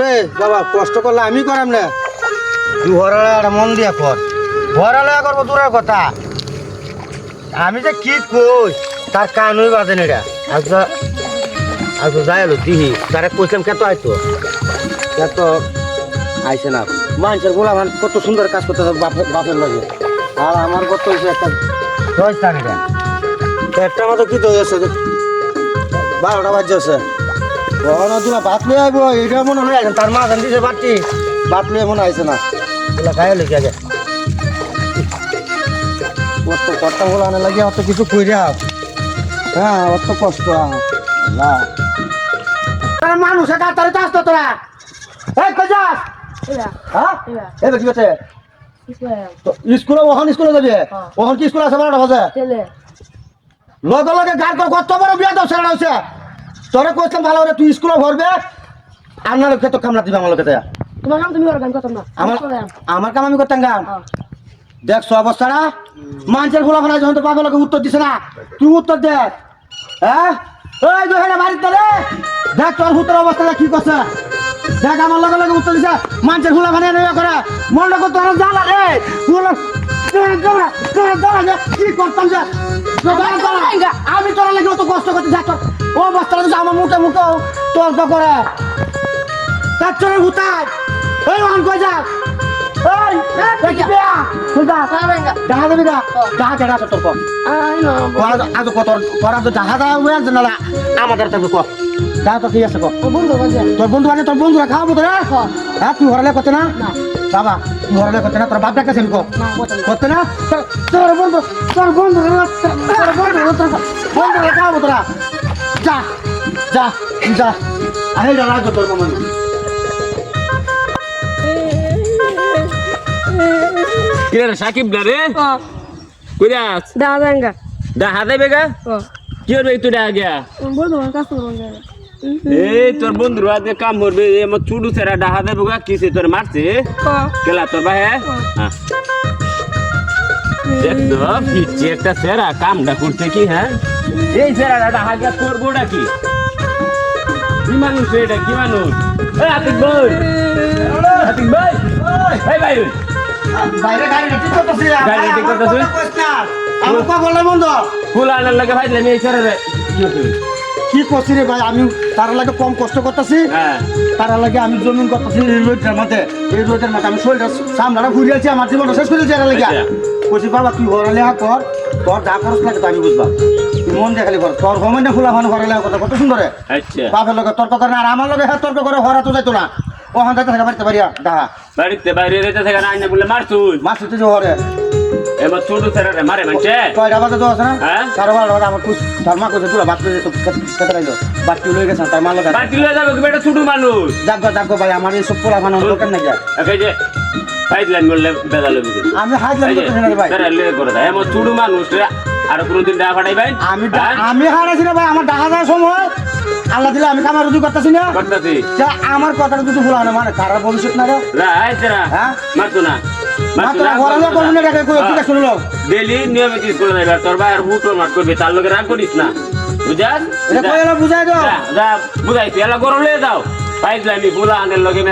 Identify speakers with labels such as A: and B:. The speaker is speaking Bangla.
A: রে,
B: কষ্ট করলে আমি করাম না। মন দিয়া কর। করব দূরের কথা। আমি যে কি কই তার কানুই বাজে এটা। আচ্ছা যাই এলো দিহি। তারে কইছিলাম কেত আইতো? কেত আইছে না। মানুষের গোলা মান কত সুন্দর কাজ করতে বাপের লাগে। আর আমার কত একটা দশ টাকা একটা মতো কি বারোটা বাজছে আছে। কখনো তোরা ভাত লয়ে আইব এটা মনে হয় তার মা জান দিছে বাটি ভাত লয়ে মনে আইছে না। এগুলা আগে অত কষ্ট বলে আনে লাগে অত কিছু কইরা হ্যাঁ অত কষ্ট না।
A: তোর মানুষ এটা তোর চাস তো তোরা। এই কই যাস? হ্যাঁ? এই দেখি আছে তো স্কুলে ওখান স্কুলে যাবি? ওখান কি স্কুল আছে বারোটা বাজে? লগে লগে গান কর কত বড় বিয়া দাও সেটা হয়েছে। তোরে কইছিলাম ভালো করে তুই স্কুলে ভরবে আর না লোকে তো কামলা দিবে আমার লোকে
C: তোমার কাম তুমি না।
A: আমার আমার কাম আমি করতাম গান। দেখছ অবস্থাটা। মানুষের গোলা ফেলা যখন তো পাবে লোকে উত্তর দিছে না। তুই উত্তর দেখ হ্যাঁ? ওই যে বাড়িতে দেখ তোর হুতর অবস্থাটা কি করছে। দেখ আমার লগে লগে উত্তর দিছে মানুষের নেওয়া করে মন লোক তোর জ্বালা রে কি করতাম যে? আমি তোর লাগে অত কষ্ট করতে ও যদি আমার মুখে মুখে তোর তো করে। তার চোরের হুতায় এই ওখান কই যা এই এই কি বেয়া কই ডাহা দেবি না? ডাহা কেডা আছে তোর কম আজ কত তোরা তো ডাহা আমাদের ডাহা তো ঠিক আছে কো? তোর বন্ধু আছে? তোর বন্ধুরা খাওয়াবো তোরা হ্যাঁ তুই হরালে করতে না? বাবা তুই হরালে করতে না? তোর বাপ ডাকাছে কো? করতে না। তোর- তোর বন্ধু তোর বন্ধু তোর বন্ধু তোর বন্ধুরা খাওয়াবো তোরা যা যা যা। আহে যা রাখো তোর মামা
D: কিরে সাকিব না রে? কুরাস
C: দাদাঙ্গা
D: দা হাতে বেগা কি করবে তুই ডা গিয়া?
C: বলতো আমার কাছে করুন
D: এই তোর বন্ধুর আগে কাম করবে আমার চুডু সেরা ডা হাতে বেগা কিসে তোর মারছে? কেলা তোর ভাই হ্যাঁ? দেখ তো পিচ্ছে একটা সেরা কামটা করছে কি হ্যাঁ? এই সেরা ডা হাগা করবোটা কি কি মানুষ এটা কি মানুষ? আতিক ভাই। আতিক ভাই। এই ভাই।
A: বাইরে গাড়ি ঠিক করতেছি
D: গাড়ি ঠিক করতেছি?
A: আমি কো বললে বন্ধ।
D: ফুল আনার লাগে ভাই আমি এই সেরা রে কি হচ্ছে?
A: কি করছি রে ভাই? আমি তার লাগে কম কষ্ট করতেছি।
D: হ্যাঁ।
A: তার লাগে আমি জমিন করতেছি এই রোদের মধ্যে। এই রোদের মধ্যে আমি শরীরটা সামলাটা ঘুরিয়েছি আমার জীবনটা শেষ করেছি এর লাগে
D: আচ্ছা।
A: বলছি বাবা তুই হরালেহা কর। তোর যা খরচ লাগে তো আমি বুঝবা। মন দেখালি কর। তোর সময় না ফুলা ফান হরালেহা কথা কত সুন্দর
D: আচ্ছা।
A: বাপের লগে তর্ক করে না আর আমার লগে হ্যাঁ তর্ক করে হরা তো যাইতো না। ও হান যাইতে থাকে বাড়িতে বাড়িয়া ডাহা
D: বাড়িতে বাইরে রেতে থেকে আইনা বলে
A: মাছ হচ্ছে যে হরে
D: এবার ছোট সেরা মারে মানছে
A: কয়টা বাজে তো আছে না?
D: হ্যাঁ?
A: সাড়ে বারোটা বাজে আমার কুছ ধর্মা করছে তুলা বাদ করে তো খেতে রাইলো। বাট্টি লয়ে গেছে তার মাল লগা
D: বাড়ি লয়ে যাবে কি বেটা ছোট মানুষ?
A: দেখো দেখো ভাই আমার এই সব পোলা ফানো দোকান নাকি
D: এই যে পাইপ লাইন বললে বেদা লবে
A: আমি হাত লাগি করতেছি না রে ভাই।
D: সেরা লিয়ে করে দেয় এমন ছোট মানুষ আর কোনদিন ডা ফাটাই
A: আমি আমি হারাইছি না ভাই আমার ডাহা যাওয়ার সময়। আল্লাহ দিলে আমি কামার রুজু করতেছি না।
D: করতেছি।
A: আমার কথাটা দুটো ভুলা না মানে খারাপ ভবিষ্যৎ না রে হ্যাঁ?
D: মারতো না। ডেলি নিয়মিত স্কুলে আর তোর ভাই আর বুটো মার করবি তার লগে রাগ করিস না। বুঝাস?
A: বুঝাই দাও।
D: বুঝাইছি। এলা গরম লিয়ে যাও। পাইপ ফুলা আনের লগে